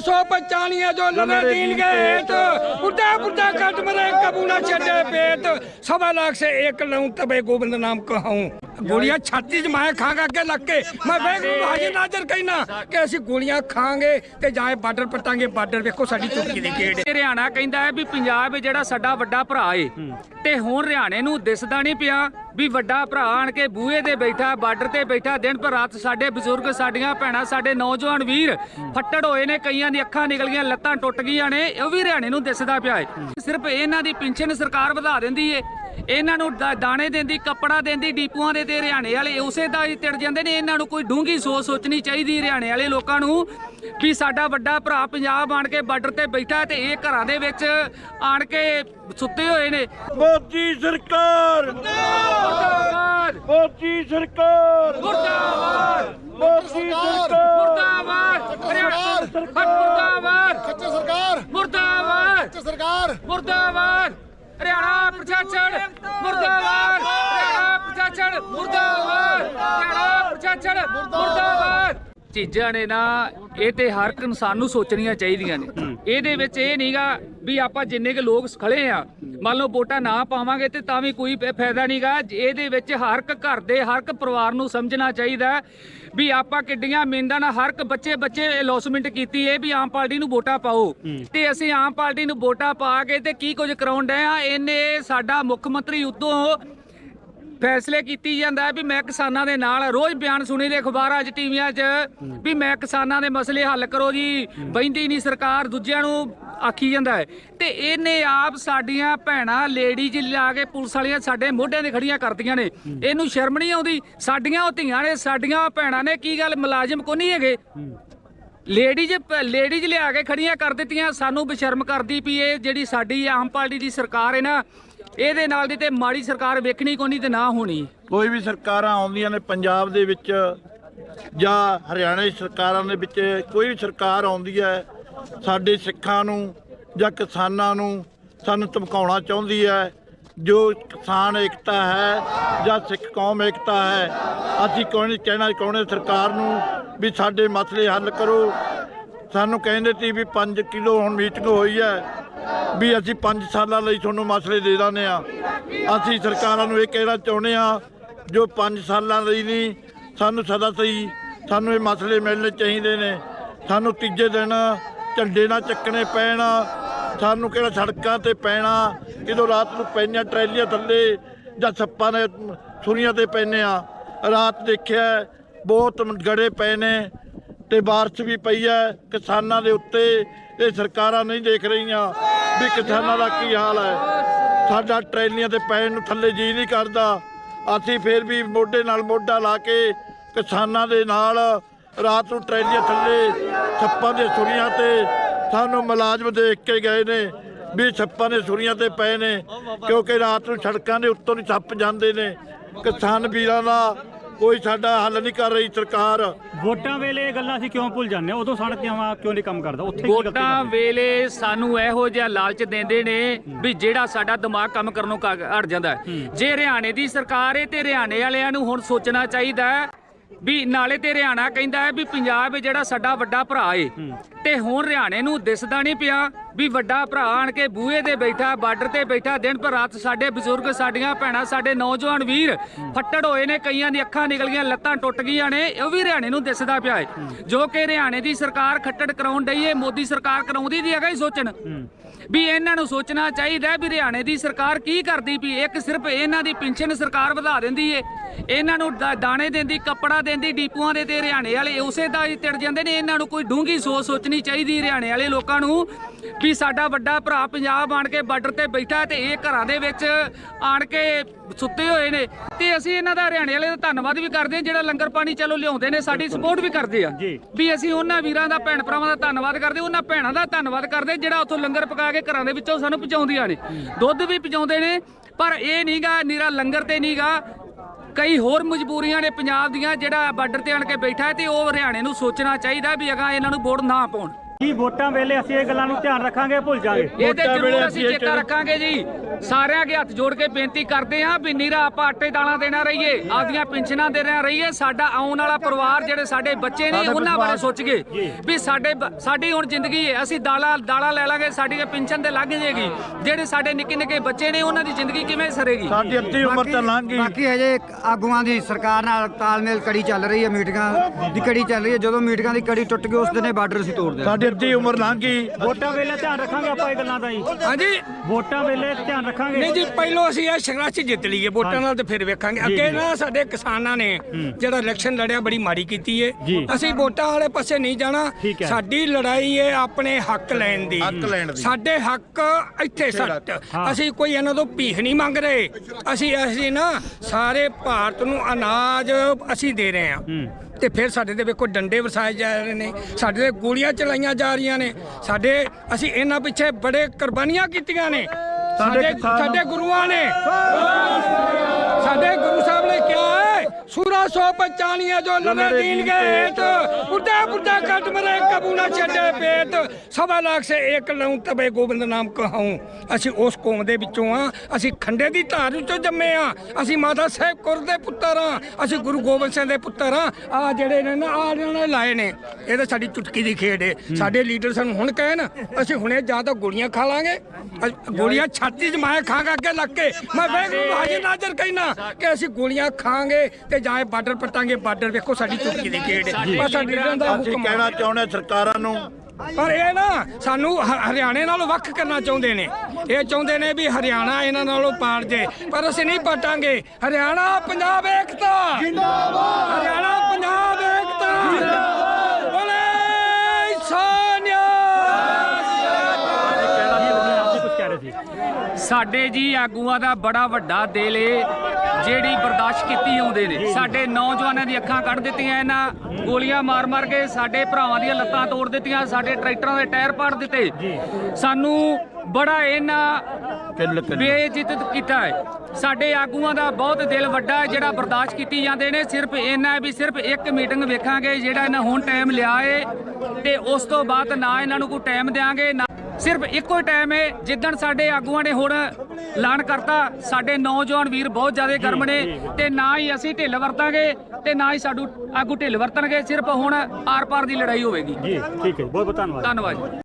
ਸੌ ਪਚਾਣੀਆਂ ਜੋ ਲਵੇ ਦੀਨ ਕੇ ਹੇਤ ਪੁੱਟਾ। ਪੁੱਟਾ ਕੱਟ ਮਰੇ ਕਬੂਨਾ ਛੱਡੇ ਪੇਟ। ਸਵਾ ਲੱਖ ਸੇ ਇੱਕ ਲਊਂ ਤਬੇ ਗੋਬਿੰਦ ਨਾਮ ਕਹਾਉਂ। ਗੋਲੀਆਂ ਛਾਤੀ 'ਚ ਮੈਂ ਖਾਂਗਾ ਅੱਗੇ ਲੱਗ ਕੇ। ਮੈਂ ਵੇਖ ਹਾਜੀ ਨਾਜ਼ਰ ਕਹਿਣਾ ਕਿ ਅਸੀਂ ਗੋਲੀਆਂ ਖਾਂਗੇ ਤੇ ਜਾਏ ਬਾਰਡਰ ਪਟਾਂਗੇ ਬਾਰਡਰ ਵੇਖੋ ਸਾਡੀ ਚੁੱਕੀ ਦੀ ਗੇੜ ਹਰਿਆਣਾ ਕਹਿੰਦਾ ਹੈ ਵੀ ਪੰਜਾਬ ਜਿਹੜਾ ਸਾਡਾ ਵੱਡਾ ਭਰਾ ਏ ਤੇ ਹੁਣ ਹਰਿਆਣੇ ਨੂੰ ਦਿਸਦਾ ਨਹੀਂ ਪਿਆ ਵੀ ਵੱਡਾ ਭਰਾ ਆਣ ਕੇ ਬੂਹੇ ਤੇ ਬੈਠਾ ਬਾਰਡਰ ਤੇ ਬੈਠਾ ਦਿਨ ਪਰ ਰਾਤ ਸਾਡੇ ਬਜ਼ੁਰਗ ਸਾਡੀਆਂ ਭੈਣਾਂ ਸਾਡੇ ਨੌਜਵਾਨ ਵੀਰ ਫੱਟੜ ਹੋਏ ਨੇ ਕਈਆਂ ਦੀ ਅੱਖਾਂ ਨਿਕਲ ਗਈਆਂ ਲੱਤਾਂ ਟੁੱਟ ਗਈਆਂ ਨੇ ਉਹ ਵੀ ਹਰਿਆਣੇ ਨੂੰ ਦਿਸਦਾ ਪਿਆ ਏ। ਸਿਰਫ ਇਹਨਾਂ ਦੀ ਪਿੰਸ਼ਨ ਸਰਕਾਰ ਵਧਾ ਦਿੰਦੀ ਏ ਇਹਨਾਂ ਨੂੰ ਦਾਣੇ ਦਿੰਦੀ ਕੱਪੜਾ ਦਿੰਦੀ ਡੀਪੂਆਂ ਦੇ ਤੇ ਹਰਿਆਣੇ ਵਾਲੇ। ਉਸੇ ਦਾ ਹੀ ਤਿੜ ਜਾਂਦੇ ਨੇ ਇਹਨਾਂ ਨੂੰ ਕੋਈ ਡੂੰਗੀ ਸੋਚ ਸੋਚਣੀ ਚਾਹੀਦੀ ਹਰਿਆਣੇ ਵਾਲੇ ਲੋਕਾਂ ਨੂੰ ਵੀ ਸਾਡਾ ਵੱਡਾ ਭਰਾ ਪੰਜਾਬ ਆਣ ਕੇ ਬਾਰਡਰ ਤੇ ਬੈਠਾ ਤੇ ਇਹ ਘਰਾਂ ਦੇ ਵਿੱਚ ਆਣ ਕੇ ਸੁੱਤੇ ਹੋਏ ਨੇ। ਮੋਦੀ ਸਰਕਾਰ! ਮੁਰਦਾਬਾਦ ਮੋਦੀ ਸਰਕਾਰ! ਮੁਰਦਾਬਾਦ ਮੋਦੀ ਸਰਕਾਰ! ਮੁਰਦਾਬਾਦ ਹਰਿਆਣਾ! ਮੁਰਦਾਬਾਦ ਸਰਕਾਰ! ਮੁਰਦਾਬਾਦ ਸਰਕਾਰ! ਮੁਰਦਾਬਾਦ ਹਰਿਆਣਾ ਪ੍ਰਸ਼ਾਸਨ ਮੁਰਦਾਬਾਦ ਹਰਿਆਣਾ ਪ੍ਰਸ਼ਾਸਨ ਮੁਰਦਾਬਾਦ ਹਰਿਆਣਾ ਪ੍ਰਸ਼ਾਸਨ ਮੁਰਦਾਬਾਦ। ਚੀਜ਼ਾਂ ਨੇ ਨਾ ਇਹ ਤੇ ਹਰ ਇੱਕ ਇਨਸਾਨ ਨੂੰ ਸੋਚਣੀਆਂ ਚਾਹੀਦੀਆਂ ਨੇ। ਇਹਦੇ ਵਿੱਚ ਇਹ ਨਹੀਂਗਾ ਵੀ ਆਪਾਂ ਜਿੰਨੇ ਕੁ ਲੋਕ ਖੜੇ ਆ ਮੰਨ ਲਓ ਵੋਟਾਂ ਨਾ ਪਾਵਾਂਗੇ ਤੇ ਤਾਂ ਵੀ ਕੋਈ ਫਾਇਦਾ ਨਹੀਂਗਾ ਇਹਦੇ ਵਿੱਚ ਹਰ ਇੱਕ ਘਰ ਦੇ ਹਰ ਇੱਕ ਪਰਿਵਾਰ ਨੂੰ ਸਮਝਣਾ ਚਾਹੀਦਾ ਵੀ ਆਪਾਂ ਕਿੱਡੀਆਂ ਮਿਹਨਤਾਂ ਨਾਲ ਹਰ ਇੱਕ ਬੱਚੇ ਬੱਚੇ ਅਲੌਸਮੈਂਟ ਕੀਤੀ ਹੈ ਵੀ ਆਮ ਪਾਰਟੀ ਨੂੰ ਵੋਟਾਂ ਪਾਓ। ਤੇ ਅਸੀਂ ਆਮ ਪਾਰਟੀ ਨੂੰ ਵੋਟਾਂ ਪਾ ਕੇ ਤੇ ਕੀ ਕੁਝ ਕਰਾਉਣ ਡਏ ਆ? ਇਹਨੇ ਸਾਡਾ ਮੁੱਖ ਮੰਤਰੀ ਉਦੋਂ ਫੈਸਲੇ ਕੀਤੀ ਜਾਂਦਾ ਵੀ ਮੈਂ ਕਿਸਾਨਾਂ ਦੇ ਨਾਲ ਰੋਜ਼ ਬਿਆਨ ਸੁਣੀ ਦੇ ਅਖਬਾਰਾਂ 'ਚ ਟੀਵੀਆਂ 'ਚ ਵੀ ਮੈਂ ਕਿਸਾਨਾਂ ਦੇ ਮਸਲੇ ਹੱਲ ਕਰੋ ਜੀ ਬੈਂਦੀ ਨਹੀਂ ਸਰਕਾਰ ਦੂਜਿਆਂ ਨੂੰ ਆਖੀ ਜਾਂਦਾ ਹੈ। ਤੇ ਇਹਨੇ ਆਪ ਸਾਡੀਆਂ ਭੈਣਾਂ ਲੇਡੀਜ਼ ਲਿਆ ਕੇ ਪੁਲਿਸ ਵਾਲੀਆਂ ਸਾਡੇ ਮੋਢਿਆਂ ਤੇ ਖੜੀਆਂ ਕਰਦੀਆਂ ਨੇ। ਇਹਨੂੰ ਸ਼ਰਮ ਨਹੀਂ ਆਉਂਦੀ? ਸਾਡੀਆਂ ਉਹ ਧੀਆਂ ਨੇ, ਸਾਡੀਆਂ ਭੈਣਾਂ ਨੇ, ਕੀ ਗੱਲ ਮੁਲਾਜ਼ਮ ਕੋ ਨਹੀਂ ਹੈਗੇ? ਲੇਡੀਜ਼ ਲੇਡੀਜ਼ ਲਿਆ ਕੇ ਖੜੀਆਂ ਕਰ ਦਿੱਤੀਆਂ, ਸਾਨੂੰ ਬੇਸ਼ਰਮ ਕਰਦੀ ਵੀ ਇਹ ਜਿਹੜੀ ਸਾਡੀ ਆਮ ਪਾਰਟੀ ਦੀ ਸਰਕਾਰ ਹੈ ਨਾ ਇਹਦੇ ਨਾਲ ਦੀ ਤੇ ਮਾੜੀ ਸਰਕਾਰ ਵੇਖਣੀ ਕੋਈ ਨਹੀਂ ਤੇ ਨਾ ਹੋਣੀ। ਕੋਈ ਵੀ ਸਰਕਾਰਾਂ ਆਉਂਦੀਆਂ ਨੇ ਪੰਜਾਬ ਦੇ ਵਿੱਚ ਜਾਂ ਹਰਿਆਣਾ ਦੀ ਸਰਕਾਰਾਂ ਦੇ ਵਿੱਚ, ਕੋਈ ਵੀ ਸਰਕਾਰ ਆਉਂਦੀ ਹੈ, ਸਾਡੇ ਸਿੱਖਾਂ ਨੂੰ ਜਾਂ ਕਿਸਾਨਾਂ ਨੂੰ ਸਾਨੂੰ ਧਮਕਾਉਣਾ ਚਾਹੁੰਦੀ ਹੈ, ਜੋ ਕਿਸਾਨ ਏਕਤਾ ਹੈ ਜਾਂ ਸਿੱਖ ਕੌਮ ਏਕਤਾ ਹੈ, ਅਸੀਂ ਕੋਈ ਨਹੀਂ ਕਹਿਣਾ ਚਾਹੁੰਦੇ ਸਰਕਾਰ ਨੂੰ ਵੀ ਸਾਡੇ ਮਸਲੇ ਹੱਲ ਕਰੋ। ਸਾਨੂੰ ਕਹਿੰਦੇ ਸੀ ਵੀ 5 ਕਿਲੋ ਹੁਣ ਮੀਟਿੰਗ ਹੋਈ ਹੈ ਵੀ ਅਸੀਂ 5 ਸਾਲਾਂ ਲਈ ਤੁਹਾਨੂੰ ਮਸਲੇ ਦੇ ਦਿੰਦੇ ਆ ਅਸੀਂ ਸਰਕਾਰਾਂ ਨੂੰ ਇਹ ਕਹਿਣਾ ਚਾਹੁੰਦੇ ਆ ਜੋ 5 ਸਾਲਾਂ ਲਈ ਨਹੀਂ, ਸਾਨੂੰ ਸਦਾ ਸਹੀ ਸਾਨੂੰ ਇਹ ਮਸਲੇ ਮਿਲਣੇ ਚਾਹੀਦੇ ਨੇ। ਸਾਨੂੰ ਤੀਜੇ ਦਿਨ ਝੰਡੇ ਨਾਲ ਚੱਕਣੇ ਪੈਣ, ਸਾਨੂੰ ਕਿਹੜਾ ਸੜਕਾਂ ਤੇ ਪੈਣਾ ਕਿਦੋਂ ਰਾਤ ਨੂੰ ਪੈਣੀਆਂ ਟਰੈਲੀਆਂ ਥੱਲੇ ਜਾਂ ਸੱਪਾਂ ਦੇ ਸੁਰੀਆਂ ਤੇ ਪੈਨੇ ਆ ਰਾਤ ਦੇਖਿਆ ਬਹੁਤ ਗੜੇ ਪਏ ਨੇ ਤੇ ਬਾਰਿਸ਼ ਵੀ ਪਈ ਹੈ ਕਿਸਾਨਾਂ ਦੇ ਉੱਤੇ, ਇਹ ਸਰਕਾਰਾਂ ਨਹੀਂ ਦੇਖ ਰਹੀਆਂ। ਵੀ ਕਿਸਾਨਾਂ ਦਾ ਕੀ ਹਾਲ ਹੈ? ਸਾਡਾ ਟਰੈਲੀਆਂ ਤੇ ਪੈਣ ਨੂੰ ਥੱਲੇ ਜੀ ਨਹੀਂ ਕਰਦਾ। ਅਸੀਂ ਫੇਰ ਵੀ ਮੋਢੇ ਨਾਲ ਮੋਢਾ ਲਾ ਕੇ ਕਿਸਾਨਾਂ ਦੇ ਨਾਲ ਰਾਤ ਨੂੰ ਟਰੈਲੀਆਂ ਥੱਲੇ ਛੱਪਾਂ ਦੇ ਸੁਰੀਆਂ ਤੇ ਸਾਨੂੰ ਮੁਲਾਜ਼ਮ ਦੇਖ ਕੇ ਗਏ ਨੇ ਵੀ ਛੱਪਾਂ ਦੇ ਸੁਰੀਆਂ ਤੇ ਪਏ ਨੇ। ਕਿਉਂਕਿ ਰਾਤ ਨੂੰ ਸੜਕਾਂ ਦੇ ਉੱਤੋਂ ਨਹੀਂ ਛੱਪ ਜਾਂਦੇ ਨੇ। ਕਿਸਾਨ ਵੀਰਾਂ ਦਾ ਕੋਈ ਸਾਡਾ ਹੱਲ ਨਹੀਂ ਕਰ ਰਹੀ ਸਰਕਾਰ। ਵੋਟਾਂ ਵੇਲੇ ਇਹ ਗੱਲਾਂ ਅਸੀਂ ਕਿਉਂ ਭੁੱਲ ਜਾਂਦੇ ਹਾਂ? ਉਦੋਂ ਸੜਕ ਕਿਉਂ ਕਿਉਂ ਨਹੀਂ ਕੰਮ ਕਰਦਾ? ਉੱਥੇ ਕੀ ਗਲਤੀ ਵੋਟਾਂ ਕਰਦੇ? ਵੇਲੇ ਸਾਨੂੰ ਇਹੋ ਜਿਹਾ ਲਾਲਚ ਦਿੰਦੇ ਨੇ ਵੀ ਜਿਹੜਾ ਸਾਡਾ ਦਿਮਾਗ ਕੰਮ ਕਰਨੋਂ ਕ- ਹਟ ਜਾਂਦਾ ਹੈ। ਜੇ ਹਰਿਆਣੇ ਦੀ ਸਰਕਾਰ ਹੈ ਤੇ ਹਰਿਆਣੇ ਵਾਲਿਆਂ ਨੂੰ ਹੁਣ ਸੋਚਣਾ ਚਾਹੀਦਾ ਹੈ ਵੀ ਨਾਲੇ ਤੇ ਹਰਿਆਣਾ ਕਹਿੰਦਾ ਹੈ ਵੀ ਪੰਜਾਬ ਜਿਹੜਾ ਸਾਡਾ ਵੱਡਾ ਭਰਾ ਏ ਤੇ ਹੁਣ ਹਰਿਆਣੇ ਨੂੰ ਦਿਸਦਾ ਨਹੀਂ ਪਿਆ ਵੀ ਵੱਡਾ ਭਰਾ ਆਣ ਕੇ ਬੂਹੇ ਤੇ ਬੈਠਾ ਬਾਰਡਰ ਤੇ ਬੈਠਾ ਦਿਨ ਪਰ ਰਾਤ ਸਾਡੇ ਬਜ਼ੁਰਗ ਸਾਡੀਆਂ ਭੈਣਾਂ ਸਾਡੇ ਨੌਜਵਾਨ ਵੀਰ ਫੱਟੜ ਹੋਏ ਨੇ ਕਈਆਂ ਦੀ ਅੱਖਾਂ ਨਿਕਲ ਗਈਆਂ ਲੱਤਾਂ ਟੁੱਟ ਗਈਆਂ ਨੇ ਉਹ ਵੀ ਹਰਿਆਣੇ ਨੂੰ ਦਿਸਦਾ ਪਿਆ ਏ। ਜੋ ਕਿ ਹਰਿਆਣੇ ਦੀ ਸਰਕਾਰ ਖੱਟੜ ਕਰਾਉਣ ਡਈ ਏ ਮੋਦੀ ਸਰਕਾਰ ਕਰਾਉਂਦੀ ਦੀ ਹੈਗਾ ਹੀ ਸੋਚਣ। ਵੀ ਇਹਨਾਂ ਨੂੰ ਸੋਚਣਾ ਚਾਹੀਦਾ ਵੀ ਹਰਿਆਣੇ ਦੀ ਸਰਕਾਰ ਕੀ ਕਰਦੀ ਵੀ ਇੱਕ ਸਿਰਫ ਇਹਨਾਂ ਦੀ ਪਿੰਸ਼ਨ ਸਰਕਾਰ ਵਧਾ ਦਿੰਦੀ ਏ। ਇਹਨਾਂ ਨੂੰ ਦਾਣੇ ਦਿੰਦੀ ਕੱਪੜਾ ਦਿੰਦੀ ਡੀਪੂਆਂ ਦੇ ਤੇ ਹਰਿਆਣੇ ਵਾਲੇ ਉਸੇ ਦਾ ਹੀ ਤਿੜ ਜਾਂਦੇ ਨੇ ਇਹਨਾਂ ਨੂੰ ਕੋਈ ਡੂੰਗੀ ਸੋਚ ਸੋਚਣੀ ਚਾਹੀਦੀ ਹਰਿਆਣੇ ਵਾਲੇ ਲੋਕਾਂ ਨੂੰ ਵੀ ਸਾਡਾ ਵੱਡਾ ਭਰਾ ਪੰਜਾਬ ਆਣ ਕੇ ਬਾਰਡਰ ਤੇ ਬੈਠਾ ਤੇ ਇਹ ਘਰਾਂ ਦੇ ਵਿੱਚ ਆਣ ਕੇ ਸੁੱਤੇ ਹੋਏ ਨੇ। ਤੇ ਅਸੀਂ ਇਹਨਾਂ ਦਾ ਹਰਿਆਣੇ ਵਾਲੇ ਦਾ ਧੰਨਵਾਦ ਵੀ ਕਰਦੇ ਹਾਂ ਜਿਹੜਾ ਲੰਗਰ ਪਾਣੀ ਚਲੋ ਲਿਆਉਂਦੇ ਨੇ ਸਾਡੀ ਸਪੋਰਟ ਵੀ ਕਰਦੇ ਆ। ਵੀ ਅਸੀਂ ਉਹਨਾਂ ਵੀਰਾਂ ਦਾ ਭੈਣ ਭਰਾਵਾਂ ਦਾ ਧੰਨਵਾਦ ਕਰਦੇ ਉਹਨਾਂ ਭੈਣਾਂ ਦਾ ਧੰਨਵਾਦ ਕਰਦੇ ਜਿਹੜਾ ਉੱਥੋਂ ਲੰਗਰ ਪਕਾ ਕੇ ਘਰਾਂ ਦੇ ਵਿੱਚੋਂ ਸਾਨੂੰ ਪਹੁੰਚਾਉਂਦੀਆਂ ਨੇ। ਦੁੱਧ ਵੀ ਪਹੁੰਚਾਉਂਦੇ ਨੇ ਪਰ ਇਹ ਨਹੀਂਗਾ ਨਿਰਾ ਲੰਗਰ ਤੇ ਨਹੀਂਗਾ ਕਈ ਹੋਰ ਮਜਬੂਰੀਆਂ ਨੇ ਪੰਜਾਬ ਦੀਆਂ ਜਿਹੜਾ ਬਾਰਡਰ ਤੇ ਆਣ ਕੇ ਬੈਠਾ ਹੈ ਤੇ ਉਹ ਹਰਿਆਣੇ ਨੂੰ ਸੋਚਣਾ ਚਾਹੀਦਾ ਵੀ ਅਗਾ ਇਹਨਾਂ ਨੂੰ ਵੋਟ ਨਾ ਪਾਉਣ। ਕੀ ਵੋਟਾਂ ਵੇਲੇ ਅਸੀਂ ਇਹ ਗੱਲਾਂ ਨੂੰ ਧਿਆਨ ਰੱਖਾਂਗੇ ਭੁੱਲ ਜਾਾਂਗੇ। ਇਹ ਤੇ ਵੋਟਾਂ ਵੇਲੇ ਜ਼ਰੂਰ ਅਸੀਂ ਚੇਤਾ ਰੱਖਾਂਗੇ ਜੀ। ਸਾਰਿਆਂ ਅੱਗੇ ਹੱਥ ਜੋੜ ਕੇ ਬੇਨਤੀ ਕਰਦੇ ਹਾਂ ਵੀ ਨੀਰਾ ਆਪਾਂ ਆਟੇ ਦਾਲਾਂ ਦੇਣਾ ਰਹੀਏ ਆਪਦੀਆਂ ਪੈਨਸ਼ਨਾਂ ਦੇਣਾ ਰਹੀਏ ਸਾਡਾ ਆਉਣ ਵਾਲਾ ਪਰਿਵਾਰ ਜਿਹੜੇ ਸਾਡੇ ਬੱਚੇ ਨੇ ਉਹਨਾਂ ਬਾਰੇ ਸੋਚੀਏ ਵੀ ਸਾਡੇ ਸਾਡੀ ਹੁਣ ਜ਼ਿੰਦਗੀ ਹੈ ਅਸੀਂ ਦਾਲਾਂ ਦਾਲਾਂ ਲੈ ਲਾਂਗੇ ਸਾਡੀ ਪੈਨਸ਼ਨ ਤੇ ਲੱਗ ਜਾਏਗੀ। ਜਿਹੜੇ ਸਾਡੇ ਨਿੱਕੇ ਨਿੱਕੇ ਬੱਚੇ ਨੇ ਉਹਨਾਂ ਦੀ ਜ਼ਿੰਦਗੀ ਕਿਵੇਂ ਸਰੇਗੀ? ਸਾਡੀ ਅੱਧੀ ਉਮਰ ਤਾਂ ਲੰਘ ਗਈ। ਬਾਕੀ ਹਜੇ ਆਗੂਆਂ ਦੀ ਸਰਕਾਰ ਨਾਲ ਤਾਲਮੇਲ ਕੜੀ ਚੱਲ ਰਹੀ ਹੈ ਮੀਟਿੰਗਾਂ ਦੀ ਕੜੀ ਚੱਲ ਰਹੀ ਹੈ। ਜਦੋਂ ਮੀਟਿੰਗਾਂ ਦੀ ਕੜੀ ਟੁੱਟ ਗਈ ਉਸ ਦਿਨ ਬਾਰਡਰ ਅਸੀਂ ਤੋੜ ਦੇਣਾ। ਅੱਧੀ ਉਮਰ ਲੰਘ ਗਈ। ਵੋਟਾਂ ਵੇਲੇ ਧਿਆਨ ਰੱਖਾਂਗੇ ਆਪਾਂ ਇਹ ਗੱਲਾਂ ਦਾ ਜੀ। ਹਾਂਜੀ। ਵੋਟਾਂ ਵੇਲੇ ਧਿਆਨ ਰੱਖਾਂਗੇ। ਨਹੀਂ ਜੀ ਪਹਿਲੋਂ ਅਸੀਂ ਇਹ ਸੰਘਰਸ਼ ਜਿੱਤ ਲਈਏ ਵੋਟਾਂ ਨਾਲ ਤੇ ਫਿਰ ਵੇਖਾਂਗੇ। ਅੱਗੇ ਨਾ ਸਾਡੇ ਕਿਸਾਨਾਂ ਨੇ ਜਿਹੜਾ ਇਲੈਕਸ਼ਨ ਲੜਿਆ ਬੜੀ ਮਾੜੀ ਕੀਤੀ ਏ। ਅਸੀਂ ਵੋਟਾਂ ਵਾਲੇ ਪਾਸੇ ਨਹੀਂ ਜਾਣਾ। ਸਾਡੀ ਲੜਾਈ ਏ ਆਪਣੇ ਹੱਕ ਲੈਣ ਦੀ। ਸਾਡੇ ਹੱਕ ਇੱਥੇ ਸੱਟ। ਅਸੀਂ ਕੋਈ ਇਹਨਾਂ ਤੋਂ ਭੀਖ ਨਹੀਂ ਮੰਗ ਰਹੇ। ਅਸੀਂ ਅਸੀਂ ਨਾ ਸਾਰੇ ਭਾਰਤ ਨੂੰ ਅਨਾਜ ਅਸੀਂ ਦੇ ਰਹੇ ਹਾਂ। ਤੇ ਫਿਰ ਸਾਡੇ ਤੇ ਵੇਖੋ ਡੰਡੇ ਵਰਸਾਏ ਜਾ ਰਹੇ ਨੇ ਸਾਡੇ ਤੇ ਗੋਲੀਆਂ ਚਲਾਈਆਂ ਜਾ ਰਹੀਆਂ ਨੇ ਸਾਡੇ ਅਸੀਂ ਇਹਨਾਂ ਪਿੱਛੇ ਬੜੇ ਕੁਰਬਾਨੀਆਂ ਕੀਤੀਆਂ ਨੇ। ਸਾਡੇ ਸਾਡੇ ਗੁਰੂਆਂ ਨੇ। ਸਾਡੇ ਗੁਰੂ ਸਾਹਿਬ ਨੇ ਕਿਹਾ ਹੈ ਸੂਰਾ ਸੋ ਪਚਾਨੀਆਂ ਜੋ ਲੜੇ ਦੀਨ ਕੇ ਹੇਤ। ਬੁੱਢਾ ਬੁੱਢਾ ਕੱਟ ਮਰੇ ਕਬੂ ਨਾ ਛੱਡੇ ਪੇਟ ਸਵਾ ਲੱਖ ਸੇ ਇੱਕ ਲਉ ਤਬੇ ਗੋਬਿੰਦ ਨਾਮ ਕਹਾਉ। ਅਸੀਂ ਉਸ ਕੌਮ ਦੇ ਵਿੱਚੋਂ ਆ। ਅਸੀਂ ਖੰਡੇ ਦੀ ਧਾਰ ਵਿੱਚੋਂ ਜੰਮੇ ਆ। ਅਸੀਂ ਮਾਤਾ ਸਾਹਿਬ ਕੁਰ ਦੇ ਪੁੱਤਰ ਆ। ਅਸੀਂ ਗੁਰੂ ਗੋਬਿੰਦ ਸਿੰਘ ਦੇ ਪੁੱਤਰ ਆ। ਆ ਜਿਹੜੇ ਨੇ ਨਾ ਆ ਇਹਨਾਂ ਨੇ ਲਾਏ ਨੇ। ਇਹ ਤਾਂ ਸਾਡੀ ਚੁਟਕੀ ਦੀ ਖੇਡ ਏ। ਸਾਡੇ ਲੀਡਰ ਸਾਨੂੰ ਹੁਣ ਕਹਿਣ ਅਸੀਂ ਹੁਣੇ ਜਾਂ ਤਾਂ ਗੋਲੀਆਂ ਖਾ ਲਾਂਗੇ। ਗੋਲੀਆਂ ਛਾਤੀ 'ਚ ਮੈਂ ਖਾਂਗਾ ਅੱਗੇ ਲੱਗ ਕੇ। ਮੈਂ ਵੇਖ ਹਾਜੀ ਨਾਜ਼ਰ ਕਹਿਣਾ ਕਿ ਅਸੀਂ ਗੋਲੀਆਂ ਖਾਂਗੇ ਤੇ ਜਾਏ ਬਾਰਡਰ ਪਟਾਂਗੇ ਬਾਰਡਰ ਵੇਖੋ ਸਾਡੀ ਚੁਟਕੀ ਦੀ ਏ ਬਸ ਸਾਡੇ ਦਾ ਅਸੀਂ ਹੁਕਮ। ਕਹਿਣਾ ਚਾਹੁੰਦੇ ਸਰਕਾਰਾਂ ਨੂੰ। ਪਰ ਇਹ ਨਾ ਸਾਨੂੰ ਹ- ਹਰਿਆਣੇ ਨਾਲੋਂ ਵੱਖ ਕਰਨਾ ਚਾਹੁੰਦੇ ਨੇ। ਇਹ ਚਾਹੁੰਦੇ ਨੇ ਵੀ ਹਰਿਆਣਾ ਇਹਨਾਂ ਨਾਲੋਂ ਪਾੜ ਜੇ। ਪਰ ਅਸੀਂ ਨਹੀਂ ਪਾਟਾਂਗੇ ਹਰਿਆਣਾ ਪੰਜਾਬ ਏਕਤਾ! ਜਿੰਦਾਬਾਦ! ਹਰਿਆਣਾ ਪੰਜਾਬ ਏਕਤਾ! ਜਿੰਦਾਬਾਦ! ਬੋਲੇ ਸੋਨਿਆ! ਤੁਸੀਂ ਕੁਝ ਕਹਿ ਰਹੇ ਸੀ। ਸਾਡੇ ਜੀ ਆਗੂਆਂ ਦਾ ਬੜਾ ਵੱਡਾ ਦਿਲ ਏ। ਜਿਹੜੀ ਬਰਦਾਸ਼ਤ ਕੀਤੀ ਆਉਂਦੇ ਨੇ। ਸਾਡੇ ਨੌਜਵਾਨਾਂ ਦੀ ਅੱਖਾਂ ਕੱਢ ਦਿੱਤੀਆਂ ਇਹਨਾਂ ਗੋਲੀਆਂ ਮਾਰ-ਮਾਰ ਕੇ ਸਾਡੇ ਭਰਾਵਾਂ ਦੀਆਂ ਲੱਤਾਂ ਤੋੜ ਦਿੱਤੀਆਂ ਸਾਡੇ ਟਰੈਕਟਰਾਂ ਦੇ ਟਾਇਰ ਪਾੜ ਦਿੱਤੇ। ਸਾਨੂੰ ਬੜਾ ਇਹਨਾਂ ਕਿੱਲ ਕਿੱਲ ਬੇਇੱਜ਼ਤ ਕੀਤਾ ਹੈ। ਸਾਡੇ ਆਗੂਆਂ ਦਾ ਬਹੁਤ ਦਿਲ ਵੱਡਾ ਹੈ ਜਿਹੜਾ ਬਰਦਾਸ਼ਤ ਕੀਤੀ ਜਾਂਦੇ ਨੇ। ਸਿਰਫ ਹੈ ਵੀ ਸਿਰਫ ਇੱਕ ਮੀਟਿੰਗ ਵੇਖਾਂਗੇ ਜਿਹੜਾ ਇਹਨਾਂ ਹੁਣ ਟਾਈਮ ਲਿਆ ਏ ਤੇ ਉਸ ਤੋਂ ਬਾਅਦ ਨਾ ਇਹਨਾਂ ਨੂੰ ਕੋਈ ਟਾਈਮ ਦੇਾਂਗੇ ਨਾ ਸਿਰਫ ਇੱਕੋ ਹੀ ਟਾਈਮ ਹੈ ਜਿੱਦਣ ਸਾਡੇ ਆਗੂਆਂ ਨੇ ਹੁਣ ਐਲਾਨ ਕਰਤਾ ਸਾਡੇ ਨੌਜਵਾਨ ਵੀਰ ਬਹੁਤ ਜ਼ਿਆਦਾ ਗਰਮ ਨੇ ਤੇ ਨਾ ਹੀ ਅਸੀਂ ਢਿੱਲ ਵਰਤਾਂਗੇ ਤੇ ਨਾ ਹੀ ਸਾਡੂ ਆਗੂ ਢਿੱਲ ਵਰਤਣਗੇ ਸਿਰਫ ਹੁਣ ਆਰ-ਪਾਰ ਦੀ ਲੜਾਈ ਹੋਵੇਗੀ। ਜੀ ਠੀਕ ਹੈ ਬਹੁਤ ਬਹੁਤ ਧੰਨਵਾਦ। ਧੰਨਵਾਦ